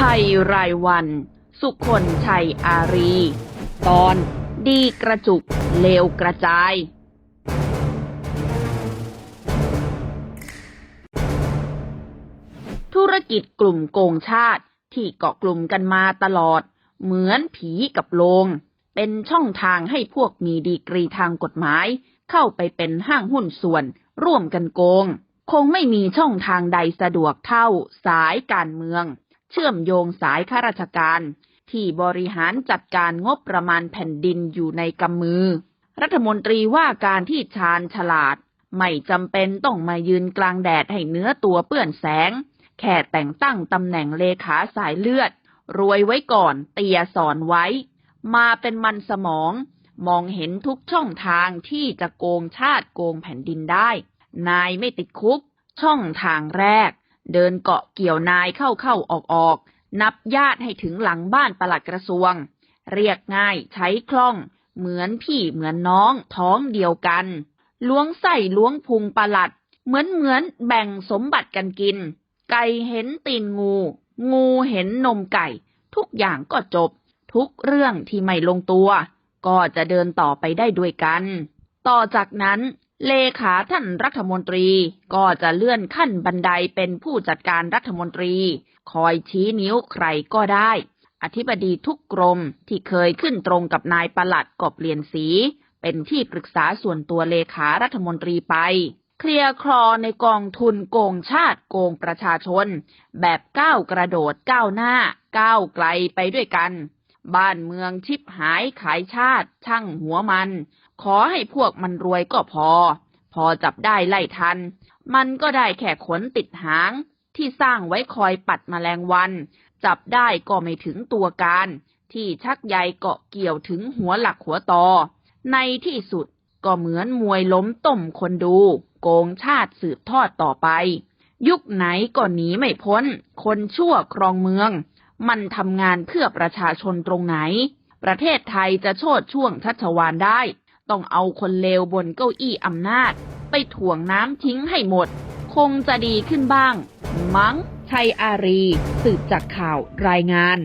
ภัยรายวัน สุคนชัยอารี ตอนดีกระจุกเลวกระจาย ธุรกิจกลุ่มโกงชาติที่เกาะกลุ่มกันมาตลอด เหมือนผีกับโลง เป็นช่องทางให้พวกมีดีกรีทางกฎหมาย เข้าไปเป็นห้างหุ้นส่วน ร่วมกันโกง คงไม่มีช่องทางใดสะดวกเท่าสายการเมือง เชื่อมโยงสายข้าราชการ ที่บริหารจัดการงบประมาณแผ่นดินอยู่ในกำมือ รัฐมนตรีว่าการที่ชาญฉลาด ไม่จำเป็นต้องมายืนกลางแดดให้เนื้อตัวเปื้อนแสง แค่แต่งตั้งตำแหน่งเลขาสายเลือด รวยไว้ก่อนเตียสอนไว้ มาเป็นมันสมอง มองเห็นทุกช่องทางที่จะโกงชาติโกงแผ่นดินได้ นายไม่ติดคุก ช่องทางแรก เดินเกาะเกี่ยวนายเข้าเข้าออกออกๆนับญาติให้ถึงหลังบ้านปลัดกระทรวง เรียกง่ายใช้คล่อง เหมือนพี่เหมือนน้องท้องเดียวกัน ล้วงไส้ล้วงพุงปลัด เหมือนเหมือนแบ่งสมบัติกันกิน ไก่เห็นตีนงู งูเห็นนมไก่ ทุกอย่างก็จบ ทุกเรื่องที่ไม่ลงตัว ก็จะเดินต่อไปได้ด้วยกัน ต่อจากนั้น เลขาท่านรัฐมนตรีก็จะเลื่อนขั้นบันไดเป็นผู้จัดการรัฐมนตรี คอยชี้นิ้วใครก็ได้ อธิบดีทุกกรมที่เคยขึ้นตรงกับนายประหลัดก็เปลี่ยนสี เป็นที่ปรึกษาส่วนตัวเลขารัฐมนตรีไป เคลียร์คลอในกองทุนโกงชาติโกงประชาชน แบบก้าวกระโดดก้าวหน้า ก้าวไกลไปด้วยกัน บ้านเมืองชิบหายขายชาติ ช่างหัวมัน ขอให้พวกมันรวยก็พอ พอจับได้ไล่ทัน มันก็ได้แค่ขนติดหาง ที่สร้างไว้คอยปัดแมลงวัน จับได้ก็ไม่ถึงตัวการ ที่ชักใยเกาะเกี่ยวถึงหัวหลักหัวตอ ในที่สุดก็เหมือนมวยล้มต้มคนดู โกงชาติสืบทอดต่อไป ยุคไหนก็หนีไม่พ้น คนชั่วครองเมือง มันทำงานเพื่อประชาชนตรงไหน ประเทศไทยจะโชดช่วงชัชวานได้ ต้องเอาคนเลวบนเก้าอี้อำนาจ ไปถ่วงน้ำทิ้งให้หมด คงจะดีขึ้นบ้าง มั้งชัยอารี สืบจากข่าวรายงาน